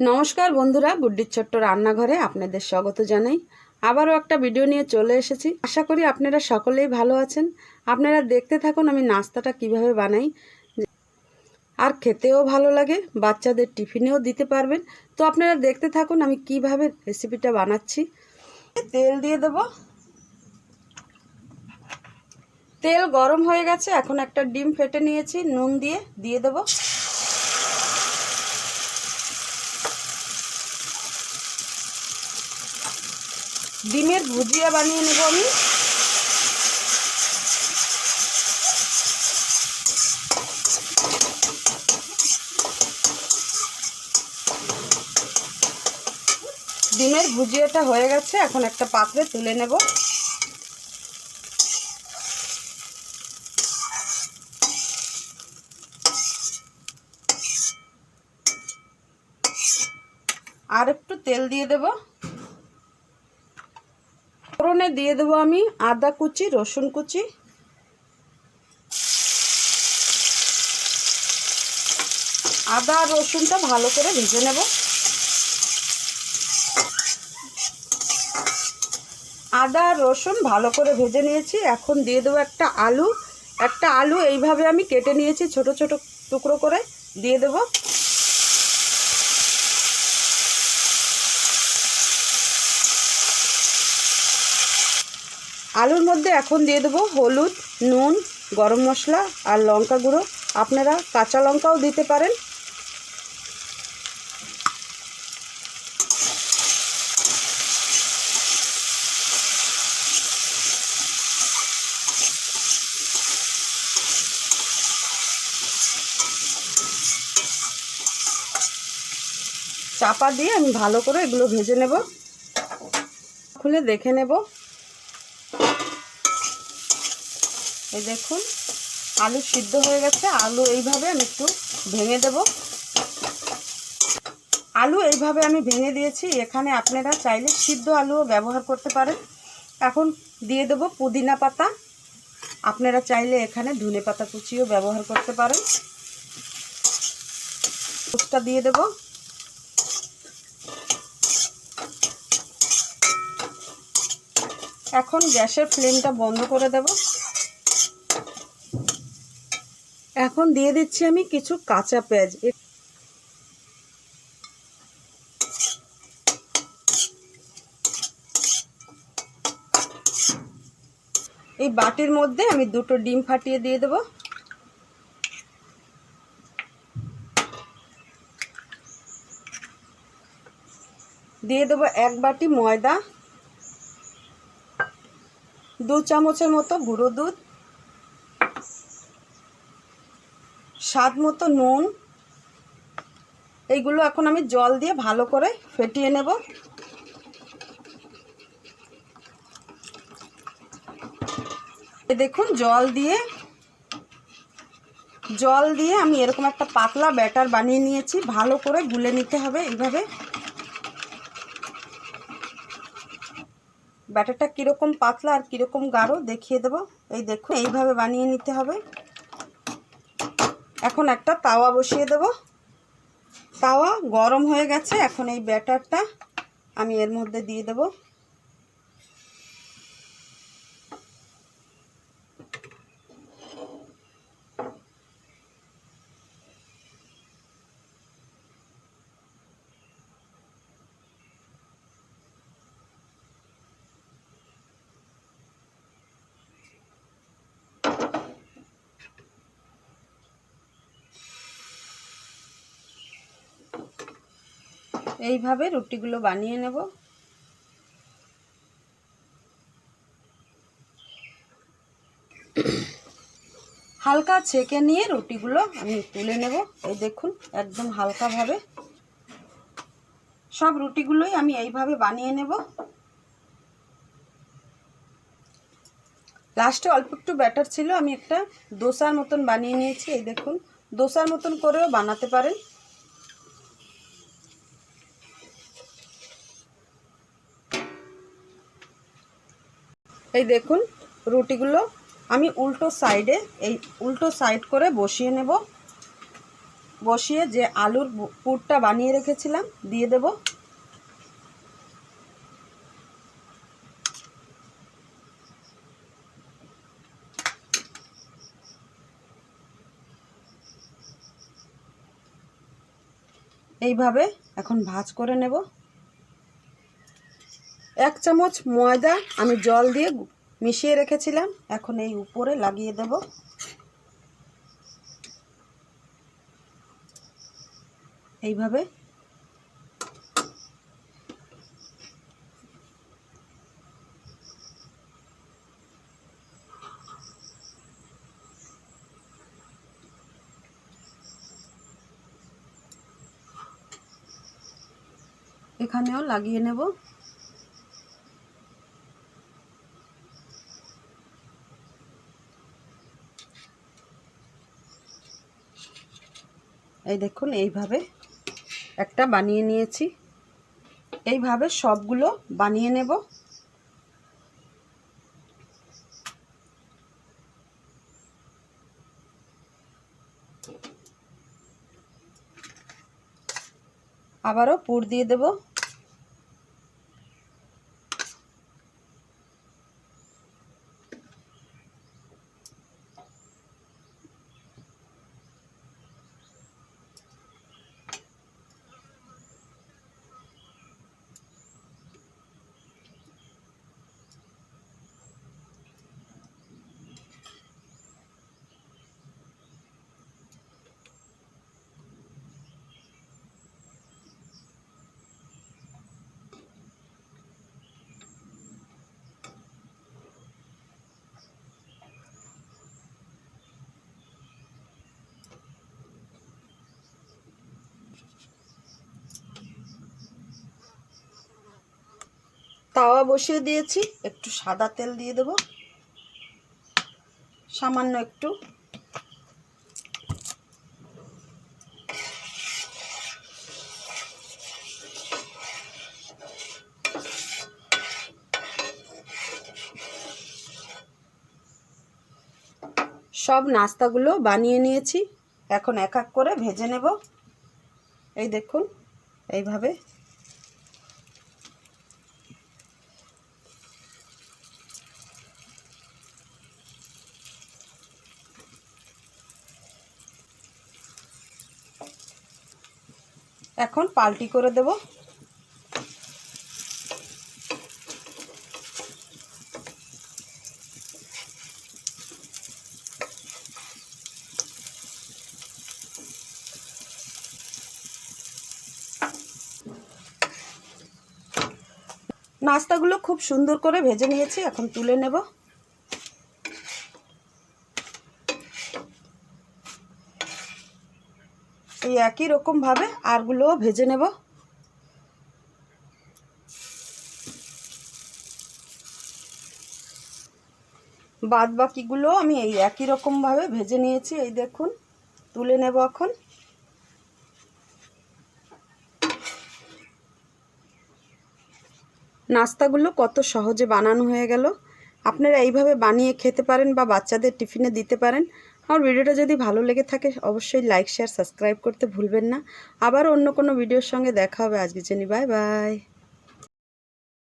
নমস্কার বন্ধুরা, গুড্ডির ছোট্ট রান্নাঘরে আপনাদের স্বাগত জানাই। আবারও একটা ভিডিও নিয়ে চলে এসেছি। আশা করি আপনারা সকলেই ভালো আছেন। আপনারা দেখতে থাকুন আমি নাস্তাটা কীভাবে বানাই। আর খেতেও ভালো লাগে, বাচ্চাদের টিফিনেও দিতে পারবেন। তো আপনারা দেখতে থাকুন আমি কীভাবে রেসিপিটা বানাচ্ছি। তেল দিয়ে দেব। তেল গরম হয়ে গেছে, এখন একটা ডিম ফেটে নিয়েছি, নুন দিয়ে দিয়ে দেবো। ডিমের ভুজিয়া বানিয়ে নেব আমি। ডিমের ভুজিয়াটা হয়ে গেছে, এখন একটা পাত্রে তুলে নেব। আর একটু তেল দিয়ে দেবো। ফোড়নে দিয়ে দেবো আমি আদা কুচি, রসুন কুচি। আদা আর রসুনটা ভালো করে ভেজে নেব। আদা আর রসুন ভালো করে ভেজে নিয়েছি। এখন দিয়ে দেবো একটা আলু। একটা আলু এইভাবে আমি কেটে নিয়েছি ছোট ছোট টুকরো করে। দিয়ে দেবো। আলুর মধ্যে এখন দিয়ে দেবো হলুদ, নুন, গরম মশলা আর লঙ্কা গুঁড়ো। আপনারা কাঁচা লঙ্কাও দিতে পারেন। চাপা দিয়ে আমি ভালো করে এগুলো ভেজে নেব। খুলে দেখে নেব। এই দেখুন, আলু সিদ্ধ হয়ে গেছে। আলু এইভাবে আমি একটু ভেঙে দেব। আলু এইভাবে আমি ভেঙে দিয়েছি। এখানে আপনারা চাইলে সিদ্ধ আলুও ব্যবহার করতে পারেন। এখন দিয়ে দেব পুদিনা পাতা। আপনারা চাইলে এখানে ধনে পাতা কুচিও ব্যবহার করতে পারেন। পোস্টটা দিয়ে দেব। এখন গ্যাসের ফ্লেমটা বন্ধ করে দেব। এখন দিয়ে দিচ্ছি আমি কিছু কাঁচা পেঁয়াজ। এই বাটির মধ্যে আমি দুটো ডিম ফাটিয়ে দিয়ে দেব। দিয়ে দেবো এক বাটি ময়দা, দু চামচের মতো গুঁড়ো দুধ স্বাদ মতো নুন। এইগুলো এখন আমি জল দিয়ে ভালো করে ফেটিয়ে নেব। দেখুন, জল দিয়ে জল দিয়ে আমি এরকম একটা পাতলা ব্যাটার বানিয়ে নিয়েছি। ভালো করে গুলে নিতে হবে এইভাবে। ব্যাটারটা কীরকম পাতলা আর কীরকম গাঢ় দেখিয়ে দেব। এই দেখুন, এইভাবে বানিয়ে নিতে হবে। এখন একটা তাওয়া বসিয়ে দেব। তাওয়া গরম হয়ে গেছে, এখন এই ব্যাটারটা আমি এর মধ্যে দিয়ে দেব। এইভাবে রুটিগুলো বানিয়ে নেব। হালকা ছেঁকে নিয়ে রুটিগুলো আমি তুলে নেব। এই দেখুন, একদম হালকাভাবে। সব রুটিগুলোই আমি এইভাবে বানিয়ে নেব। লাস্টে অল্প একটু ব্যাটার ছিল, আমি একটা দোসার মতন বানিয়ে নিয়েছি, এই দেখুন। দোসার মতন করেও বানাতে পারেন। এই দেখুন, রুটিগুলো আমি উল্টো সাইডে এই উল্টো সাইড করে বসিয়ে নেব। বসিয়ে যে আলুর পুরটা বানিয়ে রেখেছিলাম, দিয়ে দেব। এইভাবে এখন ভাজ করে নেব। এক চামচ ময়দা আমি জল দিয়ে মিশিয়ে রেখেছিলাম। এখন এই উপরে লাগিয়ে দেব। এইভাবে। এখানেও লাগিয়ে নেব। এই দেখুন এইভাবে একটা বানিয়ে নিয়েছি। এইভাবে সবগুলো বানিয়ে নেব। আবারও পুর দিয়ে দেব। তাওয়া বসিয়ে দিয়েছি। একটু সাদা তেল দিয়ে দেব। সামান্য একটু। সব নাস্তাগুলো বানিয়ে নিয়েছি। এখন এক এক করে ভেজে নেব। এই দেখুন, এইভাবে এখন পাল্টি করে দেব। নাস্তাগুলো খুব সুন্দর করে ভেজে নিয়েছি এখন তুলে নেব। একই রকমভাবে আরগুলোও ভেজে নেব। বাদ বাকিগুলো আমি এই একই রকমভাবে ভেজে নিয়েছি, এই দেখুন, তুলে নেব এখন। নাস্তাগুলো কত সহজে বানানো হয়ে গেল। আপনারা এইভাবে বানিয়ে খেতে পারেন বা বাচ্চাদের টিফিনে দিতে পারেন। আমার ভিডিওটা যদি ভালো লেগে থাকে, অবশ্যই লাইক শেয়ার সাবস্ক্রাইব করতে ভুলবেন না। আবার অন্য কোনো ভিডিওর সঙ্গে দেখা হবে। আজকে জেনি বাই বাই